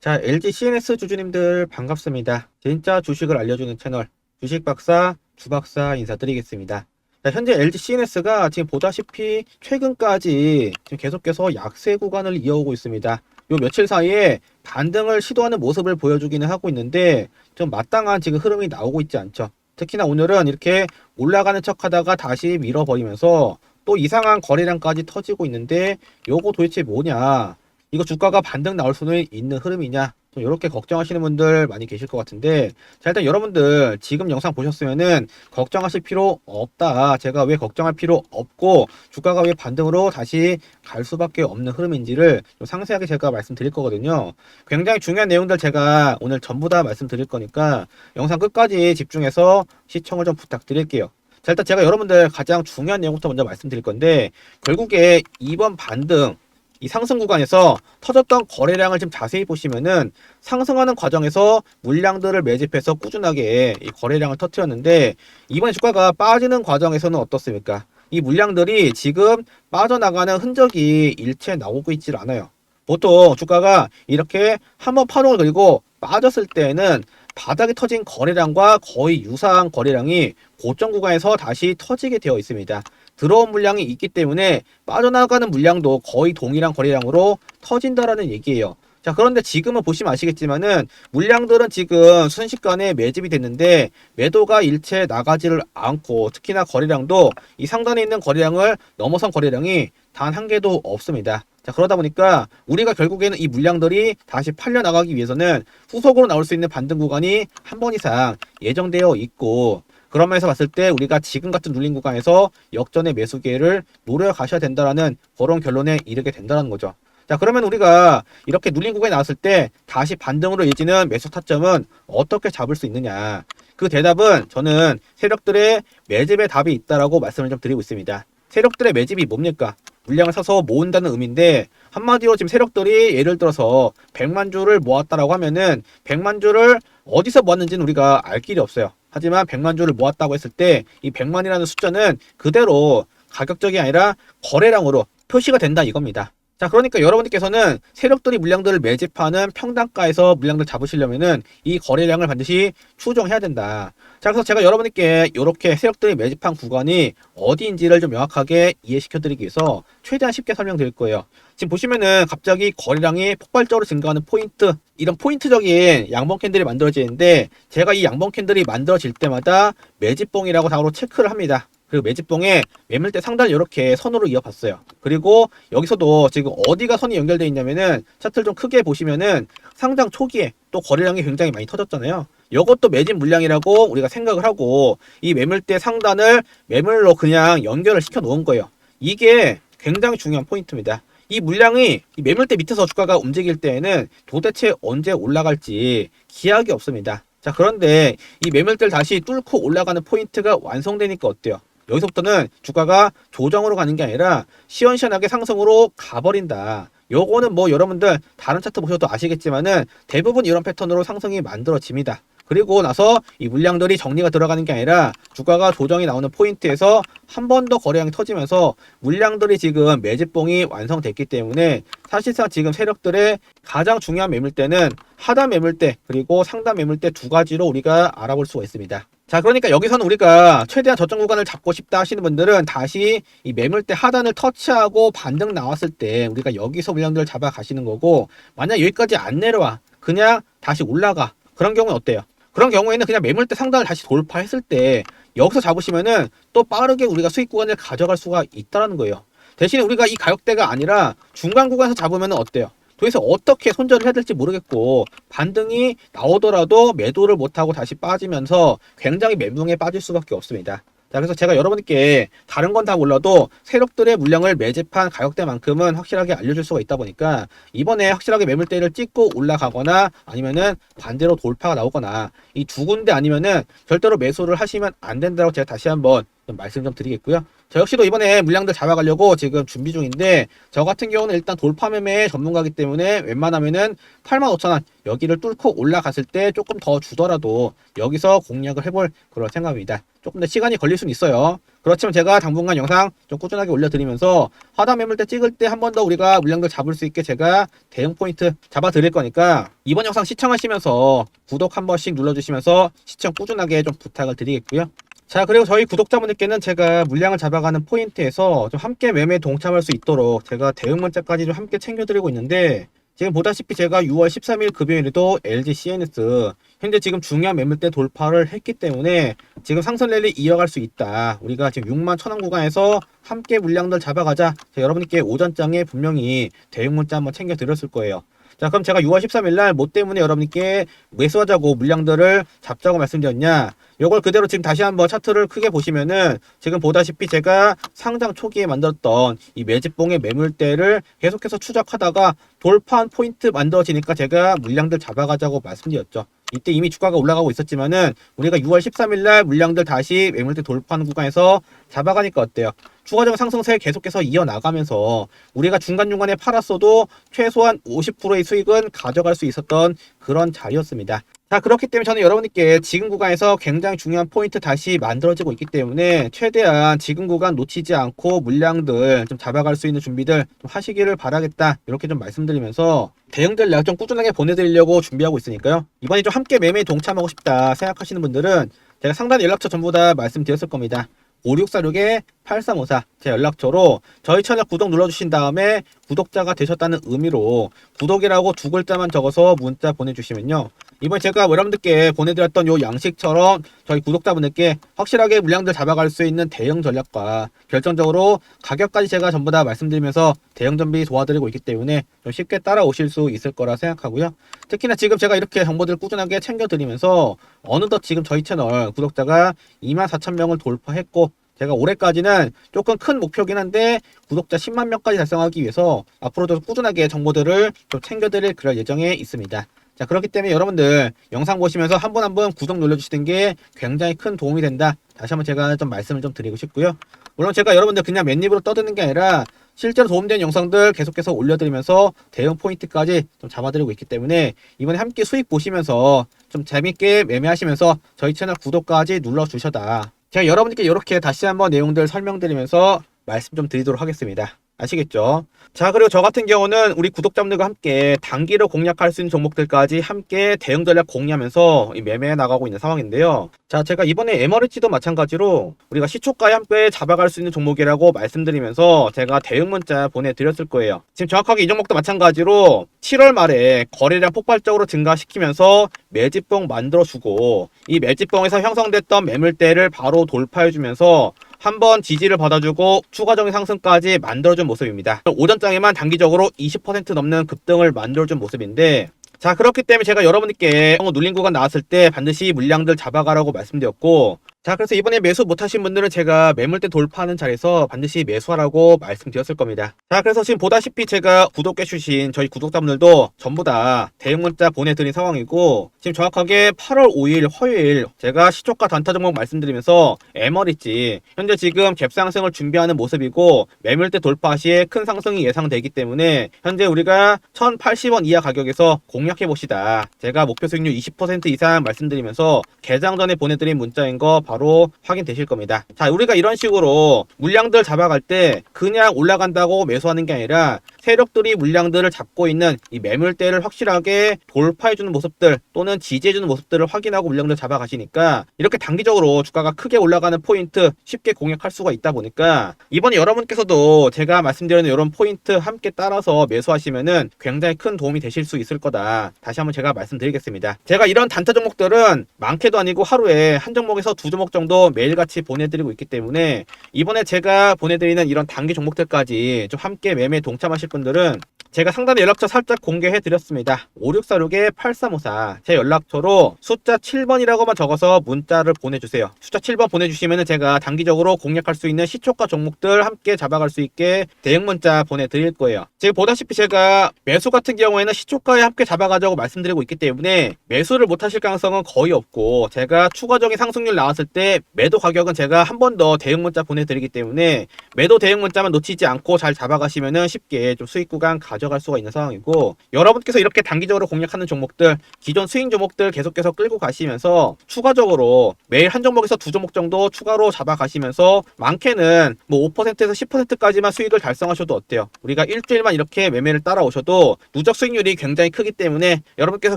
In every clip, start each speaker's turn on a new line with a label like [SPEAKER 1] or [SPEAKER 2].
[SPEAKER 1] 자, LG CNS 주주님들 반갑습니다. 진짜 주식을 알려주는 채널 주식 박사 주 박사 인사드리겠습니다. 자, 현재 LG CNS가 지금 보다시피 최근까지 지금 계속해서 약세 구간을 이어오고 있습니다. 요 며칠 사이에 반등을 시도하는 모습을 보여주기는 하고 있는데 좀 마땅한 지금 흐름이 나오고 있지 않죠. 특히나 오늘은 이렇게 올라가는 척 하다가 다시 밀어버리면서 또 이상한 거래량까지 터지고 있는데 요거 도대체 뭐냐 이거 주가가 반등 나올 수는 있는 흐름이냐? 좀 이렇게 걱정하시는 분들 많이 계실 것 같은데 자 일단 여러분들 지금 영상 보셨으면은 걱정하실 필요 없다. 제가 왜 걱정할 필요 없고 주가가 왜 반등으로 다시 갈 수밖에 없는 흐름인지를 좀 상세하게 제가 말씀드릴 거거든요. 굉장히 중요한 내용들 제가 오늘 전부 다 말씀드릴 거니까 영상 끝까지 집중해서 시청을 좀 부탁드릴게요. 자 일단 제가 여러분들 가장 중요한 내용부터 먼저 말씀드릴 건데 결국에 이번 반등 이 상승 구간에서 터졌던 거래량을 좀 자세히 보시면은 상승하는 과정에서 물량들을 매집해서 꾸준하게 이 거래량을 터뜨렸는데 이번에 주가가 빠지는 과정에서는 어떻습니까? 이 물량들이 지금 빠져나가는 흔적이 일체 나오고 있질 않아요. 보통 주가가 이렇게 한번 파동을 그리고 빠졌을 때에는 바닥에 터진 거래량과 거의 유사한 거래량이 고점 구간에서 다시 터지게 되어 있습니다. 들어온 물량이 있기 때문에 빠져나가는 물량도 거의 동일한 거래량으로 터진다라는 얘기예요. 자, 그런데 지금은 보시면 아시겠지만은 물량들은 지금 순식간에 매집이 됐는데 매도가 일체 나가지를 않고 특히나 거래량도 이 상단에 있는 거래량을 넘어선 거래량이 단 한 개도 없습니다. 자, 그러다 보니까 우리가 결국에는 이 물량들이 다시 팔려 나가기 위해서는 후속으로 나올 수 있는 반등 구간이 한 번 이상 예정되어 있고 그런 면에서 봤을 때 우리가 지금 같은 눌린 구간에서 역전의 매수 기회를 노려 가셔야 된다라는 그런 결론에 이르게 된다는 거죠. 자, 그러면 우리가 이렇게 눌린 구간에 나왔을 때 다시 반등으로 이어지는 매수 타점은 어떻게 잡을 수 있느냐? 그 대답은 저는 세력들의 매집의 답이 있다라고 말씀을 좀 드리고 있습니다. 세력들의 매집이 뭡니까? 물량을 사서 모은다는 의미인데 한마디로 지금 세력들이 예를 들어서 100만 주를 모았다라고 하면은 100만 주를 어디서 모았는지는 우리가 알 길이 없어요. 하지만 100만 주를 모았다고 했을 때 이 100만이라는 숫자는 그대로 가격적이 아니라 거래량으로 표시가 된다 이겁니다. 자, 그러니까 여러분들께서는 세력들이 물량들을 매집하는 평단가에서 물량들 잡으시려면은 이 거래량을 반드시 추정해야 된다. 자, 그래서 제가 여러분들께 이렇게 세력들이 매집한 구간이 어디인지를 좀 명확하게 이해시켜 드리기 위해서 최대한 쉽게 설명드릴 거예요. 지금 보시면은 갑자기 거래량이 폭발적으로 증가하는 포인트, 이런 포인트적인 양봉 캔들이 만들어지는데 제가 이 양봉 캔들이 만들어질 때마다 매집봉이라고 다으로 체크를 합니다. 그리고 매집봉에 매물대 상단을 이렇게 선으로 이어봤어요. 그리고 여기서도 지금 어디가 선이 연결되어 있냐면은 차트를 좀 크게 보시면은 상장 초기에 또 거래량이 굉장히 많이 터졌잖아요. 이것도 매집 물량이라고 우리가 생각을 하고 이 매물대 상단을 매물로 그냥 연결을 시켜 놓은 거예요. 이게 굉장히 중요한 포인트입니다. 이 물량이 이 매물대 밑에서 주가가 움직일 때에는 도대체 언제 올라갈지 기약이 없습니다. 자, 그런데 이 매물대를 다시 뚫고 올라가는 포인트가 완성되니까 어때요? 여기서부터는 주가가 조정으로 가는 게 아니라 시원시원하게 상승으로 가버린다. 요거는 뭐 여러분들 다른 차트 보셔도 아시겠지만은 대부분 이런 패턴으로 상승이 만들어집니다. 그리고 나서 이 물량들이 정리가 들어가는 게 아니라 주가가 조정이 나오는 포인트에서 한 번 더 거래량이 터지면서 물량들이 지금 매집봉이 완성됐기 때문에 사실상 지금 세력들의 가장 중요한 매물대는 하단 매물대 그리고 상단 매물대 두 가지로 우리가 알아볼 수가 있습니다. 자, 그러니까 여기서는 우리가 최대한 저점 구간을 잡고 싶다 하시는 분들은 다시 이 매물대 하단을 터치하고 반등 나왔을 때 우리가 여기서 물량들을 잡아 가시는 거고 만약 여기까지 안 내려와 그냥 다시 올라가 그런 경우는 어때요? 그런 경우에는 그냥 매물대 상단을 다시 돌파했을 때 여기서 잡으시면은 또 빠르게 우리가 수익 구간을 가져갈 수가 있다라는 거예요. 대신에 우리가 이 가격대가 아니라 중간 구간에서 잡으면 어때요? 도대체 어떻게 손절을 해야 될지 모르겠고 반등이 나오더라도 매도를 못하고 다시 빠지면서 굉장히 멘붕에 빠질 수밖에 없습니다. 자, 그래서 제가 여러분께 다른 건 다 몰라도 세력들의 물량을 매집한 가격대만큼은 확실하게 알려줄 수가 있다 보니까 이번에 확실하게 매물대를 찍고 올라가거나 아니면은 반대로 돌파가 나오거나 이 두 군데 아니면은 절대로 매수를 하시면 안 된다고 제가 다시 한번 좀 말씀 좀 드리겠고요. 저 역시도 이번에 물량들 잡아가려고 지금 준비 중인데 저 같은 경우는 일단 돌파 매매 전문가기 때문에 웬만하면은 85,000원 여기를 뚫고 올라갔을 때 조금 더 주더라도 여기서 공략을 해볼 그런 생각입니다. 조금 더 시간이 걸릴 수는 있어요. 그렇지만 제가 당분간 영상 좀 꾸준하게 올려드리면서 하단 매물대 찍을 때 한 번 더 우리가 물량들 잡을 수 있게 제가 대응 포인트 잡아 드릴 거니까 이번 영상 시청하시면서 구독 한 번씩 눌러주시면서 시청 꾸준하게 좀 부탁을 드리겠고요. 자 그리고 저희 구독자분들께는 제가 물량을 잡아가는 포인트에서 좀 함께 매매 동참할 수 있도록 제가 대응 문자까지 좀 함께 챙겨드리고 있는데 지금 보다시피 제가 6월 13일 급여일에도 LG CNS 현재 지금 중요한 매물대 돌파를 했기 때문에 지금 상승 랠리 이어갈 수 있다. 우리가 지금 6만 천원 구간에서 함께 물량들 잡아가자. 여러분께 오전장에 분명히 대응 문자 한번 챙겨 드렸을 거예요. 자 그럼 제가 6월 13일 날 뭐 때문에 여러분께 매수하자고 물량들을 잡자고 말씀드렸냐 요걸 그대로 지금 다시 한번 차트를 크게 보시면은 지금 보다시피 제가 상장 초기에 만들었던 이 매집봉의 매물대를 계속해서 추적하다가 돌파한 포인트 만들어지니까 제가 물량들 잡아가자고 말씀드렸죠. 이때 이미 주가가 올라가고 있었지만은 우리가 6월 13일 날 물량들 다시 매물대 돌파하는 구간에서 잡아가니까 어때요? 추가적 상승세 계속해서 이어나가면서 우리가 중간중간에 팔았어도 최소한 50%의 수익은 가져갈 수 있었던 그런 자리였습니다. 자 그렇기 때문에 저는 여러분께 지금 구간에서 굉장히 중요한 포인트 다시 만들어지고 있기 때문에 최대한 지금 구간 놓치지 않고 물량들 좀 잡아갈 수 있는 준비들 좀 하시기를 바라겠다 이렇게 좀 말씀드리면서 대응들 내가 좀 꾸준하게 보내드리려고 준비하고 있으니까요 이번에 좀 함께 매매에 동참하고 싶다 생각하시는 분들은 제가 상단 연락처 전부 다 말씀드렸을 겁니다 5646에 8354 제 연락처로 저희 채널 구독 눌러주신 다음에 구독자가 되셨다는 의미로 구독이라고 두 글자만 적어서 문자 보내주시면요. 이번에 제가 여러분들께 보내드렸던 요 양식처럼 저희 구독자분들께 확실하게 물량들 잡아갈 수 있는 대응 전략과 결정적으로 가격까지 제가 전부 다 말씀드리면서 대응 준비 도와드리고 있기 때문에 좀 쉽게 따라오실 수 있을 거라 생각하고요. 특히나 지금 제가 이렇게 정보들을 꾸준하게 챙겨드리면서 어느덧 지금 저희 채널 구독자가 24,000명을 돌파했고 제가 올해까지는 조금 큰 목표긴 한데 구독자 10만 명까지 달성하기 위해서 앞으로도 꾸준하게 정보들을 좀 챙겨드릴 그럴 예정에 있습니다. 자 그렇기 때문에 여러분들 영상 보시면서 한분한분 구독 눌러주시는 게 굉장히 큰 도움이 된다. 다시 한번 제가 좀 말씀을 좀 드리고 싶고요. 물론 제가 여러분들 그냥 맨입으로 떠드는 게 아니라 실제로 도움되는 영상들 계속해서 올려드리면서 대응 포인트까지 좀 잡아드리고 있기 때문에 이번에 함께 수익 보시면서 좀 재밌게 매매하시면서 저희 채널 구독까지 눌러주셔다. 제가 여러분께 이렇게 다시 한번 내용들 설명드리면서 말씀 좀 드리도록 하겠습니다. 아시겠죠? 자, 그리고 저 같은 경우는 우리 구독자분들과 함께 단기로 공략할 수 있는 종목들까지 함께 대응 전략 공유하면서 이 매매해 나가고 있는 상황인데요. 자, 제가 이번에 에머리지도 마찬가지로 우리가 시초가에 함께 잡아갈 수 있는 종목이라고 말씀드리면서 제가 대응 문자 보내드렸을 거예요. 지금 정확하게 이 종목도 마찬가지로 7월 말에 거래량 폭발적으로 증가시키면서 매집봉 만들어주고 이 매집봉에서 형성됐던 매물대를 바로 돌파해주면서 한번 지지를 받아주고 추가적인 상승까지 만들어준 모습입니다. 오전장에만 단기적으로 20% 넘는 급등을 만들어준 모습인데 자 그렇기 때문에 제가 여러분께 눌린 구간 나왔을 때 반드시 물량들 잡아가라고 말씀드렸고 자 그래서 이번에 매수 못하신 분들은 제가 매물대 돌파하는 자리에서 반드시 매수하라고 말씀드렸을 겁니다. 자 그래서 지금 보다시피 제가 구독해 주신 저희 구독자분들도 전부 다 대응 문자 보내드린 상황이고 지금 정확하게 8월 5일 화요일 제가 시초가 단타 종목 말씀드리면서 에머리지 현재 지금 갭 상승을 준비하는 모습이고 매물대 돌파 시에 큰 상승이 예상되기 때문에 현재 우리가 1080원 이하 가격에서 공략해 봅시다. 제가 목표 수익률 20% 이상 말씀드리면서 개장 전에 보내드린 문자인 거 바로 확인되실 겁니다. 자, 우리가 이런 식으로 물량들 잡아갈 때 그냥 올라간다고 매수하는 게 아니라 세력들이 물량들을 잡고 있는 이 매물대를 확실하게 돌파해주는 모습들 또는 지지해주는 모습들을 확인하고 물량들 잡아가시니까 이렇게 단기적으로 주가가 크게 올라가는 포인트 쉽게 공략할 수가 있다 보니까 이번에 여러분께서도 제가 말씀드리는 이런 포인트 함께 따라서 매수하시면은 굉장히 큰 도움이 되실 수 있을 거다. 다시 한번 제가 말씀드리겠습니다. 제가 이런 단타 종목들은 많게도 아니고 하루에 한 종목에서 두 종목 정도 매일같이 보내드리고 있기 때문에 이번에 제가 보내드리는 이런 단기 종목들까지 좀 함께 매매 동참하실 분들은 제가 상단에 연락처 살짝 공개해 드렸습니다. 5646에 8354. 제 연락처로 숫자 7번이라고만 적어서 문자를 보내주세요. 숫자 7번 보내주시면 제가 단기적으로 공략할 수 있는 시초가 종목들 함께 잡아갈 수 있게 대응 문자 보내드릴 거예요. 지금 보다시피 제가 매수 같은 경우에는 시초가에 함께 잡아가자고 말씀드리고 있기 때문에 매수를 못 하실 가능성은 거의 없고 제가 추가적인 상승률 나왔을 때 매도 가격은 제가 한 번 더 대응 문자 보내드리기 때문에 매도 대응 문자만 놓치지 않고 잘 잡아가시면은 쉽게 좀 수익 구간 가 져갈 수가 있는 상황이고 여러분께서 이렇게 단기적으로 공략하는 종목들 기존 스윙 종목들 계속해서 끌고 가시면서 추가적으로 매일 한 종목에서 두 종목 정도 추가로 잡아 가시면서 많게는 뭐 5%에서 10%까지만 수익을 달성하셔도 어때요? 우리가 일주일만 이렇게 매매를 따라오셔도 누적 수익률이 굉장히 크기 때문에 여러분께서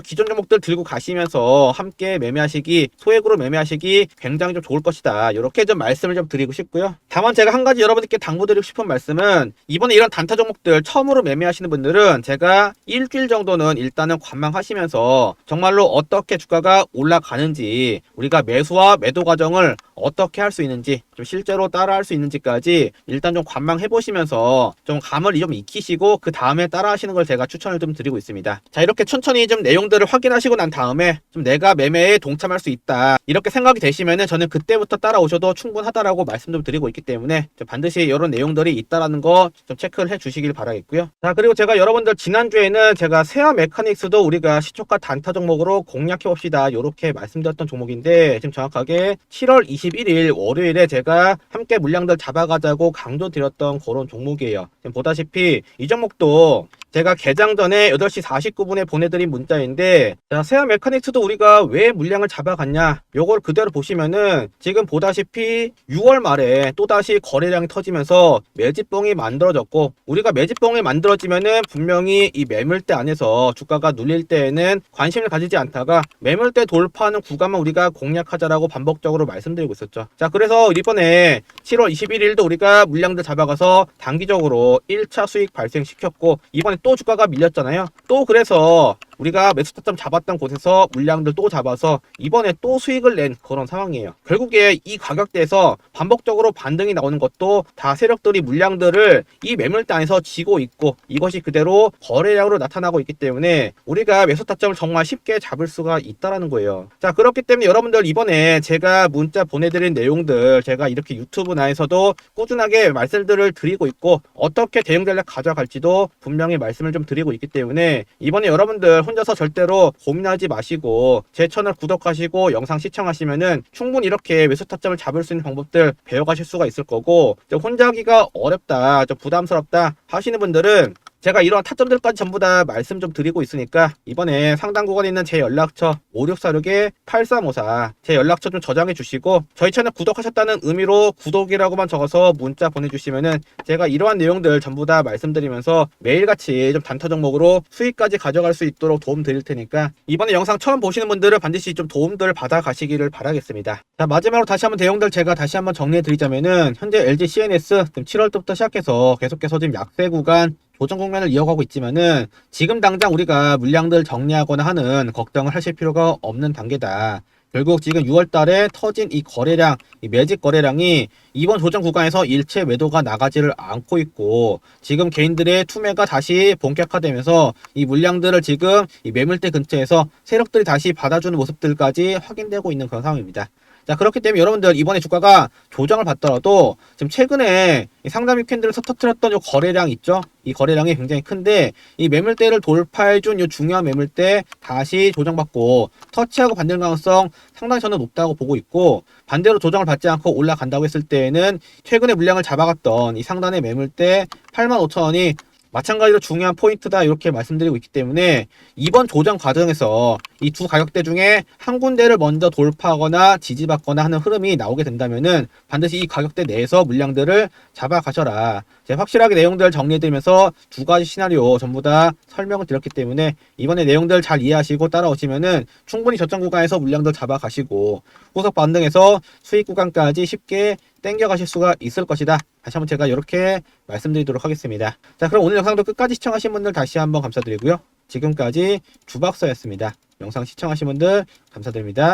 [SPEAKER 1] 기존 종목들 들고 가시면서 함께 매매하시기 소액으로 매매하시기 굉장히 좀 좋을 것이다. 이렇게 좀 말씀을 좀 드리고 싶고요. 다만 제가 한 가지 여러분들께 당부드리고 싶은 말씀은 이번에 이런 단타 종목들 처음으로 매매하시는 분들은 제가 일주일 정도는 일단은 관망하시면서 정말로 어떻게 주가가 올라가는지 우리가 매수와 매도 과정을 어떻게 할 수 있는지 좀 실제로 따라 할 수 있는지까지 일단 좀 관망해 보시면서 좀 감을 좀 익히시고 그 다음에 따라 하시는 걸 제가 추천을 좀 드리고 있습니다. 자 이렇게 천천히 좀 내용들을 확인하시고 난 다음에 좀 내가 매매에 동참할 수 있다 이렇게 생각이 되시면은 저는 그때부터 따라오셔도 충분하다라고 말씀 좀 드리고 있기 때문에 좀 반드시 이런 내용들이 있다라는 거 좀 체크를 해 주시길 바라겠고요. 자 그리고 제가 여러분들 지난주에는 제가 세아 메카닉스도 우리가 시초가 단타 종목으로 공략해 봅시다 이렇게 말씀드렸던 종목인데 지금 정확하게 7월 21일 월요일에 제가 함께 물량들 잡아가자고 강조드렸던 그런 종목이에요. 지금 보다시피 이 종목도 제가 개장 전에 8시 49분에 보내드린 문자인데 자, 세아 메카닉스도 우리가 왜 물량을 잡아갔냐 요걸 그대로 보시면은 지금 보다시피 6월 말에 또다시 거래량이 터지면서 매집봉이 만들어졌고 우리가 매집봉이 만들어지면은 분명히 이 매물대 안에서 주가가 눌릴 때에는 관심을 가지지 않다가 매물대 돌파하는 구간만 우리가 공략하자라고 반복적으로 말씀드리고 있었죠. 자 그래서 이번에 7월 21일도 우리가 물량들 잡아가서 단기적으로 1차 수익 발생시켰고 이번에 또 주가가 밀렸잖아요. 또 그래서 우리가 매수 타점 잡았던 곳에서 물량들 또 잡아서 이번에 또 수익을 낸 그런 상황이에요. 결국에 이 가격대에서 반복적으로 반등이 나오는 것도 다 세력들이 물량들을 이 매물대 안에서 지고 있고 이것이 그대로 거래량으로 나타나고 있기 때문에 우리가 매수 타점을 정말 쉽게 잡을 수가 있다라는 거예요. 자 그렇기 때문에 여러분들 이번에 제가 문자 보내드린 내용들 제가 이렇게 유튜브 나에서도 꾸준하게 말씀들을 드리고 있고 어떻게 대응 전략 가져갈지도 분명히 말씀을 좀 드리고 있기 때문에 이번에 여러분들 혼자서 절대로 고민하지 마시고 제 채널 구독하시고 영상 시청하시면은 충분히 이렇게 매수 타점을 잡을 수 있는 방법들 배워가실 수가 있을 거고 좀 혼자 하기가 어렵다 좀 부담스럽다 하시는 분들은 제가 이런 타점들까지 전부 다 말씀 좀 드리고 있으니까 이번에 상단 구간에 있는 제 연락처 5646에 8354 제 연락처 좀 저장해 주시고 저희 채널 구독하셨다는 의미로 구독이라고만 적어서 문자 보내주시면은 제가 이러한 내용들 전부 다 말씀드리면서 매일같이 좀 단타 종목으로 수익까지 가져갈 수 있도록 도움 드릴 테니까 이번에 영상 처음 보시는 분들은 반드시 좀 도움들 받아 가시기를 바라겠습니다. 자 마지막으로 다시 한번 내용들 제가 다시 한번 정리해 드리자면은 현재 LG CNS 지금 7월부터 시작해서 계속해서 지금 약세 구간 조정 국면을 이어가고 있지만은 지금 당장 우리가 물량들 정리하거나 하는 걱정을 하실 필요가 없는 단계다. 결국 지금 6월 달에 터진 이 거래량, 이 매집 거래량이 이번 조정 구간에서 일체 매도가 나가지를 않고 있고 지금 개인들의 투매가 다시 본격화되면서 이 물량들을 지금 이 매물대 근처에서 세력들이 다시 받아주는 모습들까지 확인되고 있는 그런 상황입니다. 자 그렇기 때문에 여러분들 이번에 주가가 조정을 받더라도 지금 최근에 이 상담 위켄드를 터트렸던 요 거래량 있죠? 이 거래량이 굉장히 큰데 이 매물대를 돌파해준 이 중요한 매물대 다시 조정받고 터치하고 반등 가능성 상당히 저는 높다고 보고 있고 반대로 조정을 받지 않고 올라간다고 했을 때에는 최근에 물량을 잡아갔던 이 상단의 매물대 85,000원이 마찬가지로 중요한 포인트다 이렇게 말씀드리고 있기 때문에 이번 조정 과정에서 이 두 가격대 중에 한 군데를 먼저 돌파하거나 지지받거나 하는 흐름이 나오게 된다면은 반드시 이 가격대 내에서 물량들을 잡아가셔라. 제가 확실하게 내용들 정리해드리면서 두 가지 시나리오 전부 다 설명을 드렸기 때문에 이번에 내용들 잘 이해하시고 따라오시면은 충분히 저점 구간에서 물량들 잡아가시고 후속 반등에서 수익 구간까지 쉽게 땡겨가실 수가 있을 것이다. 다시 한번 제가 이렇게 말씀드리도록 하겠습니다. 자, 그럼 오늘 영상도 끝까지 시청하신 분들 다시 한번 감사드리고요. 지금까지 주박사였습니다. 영상 시청하신 분들 감사드립니다.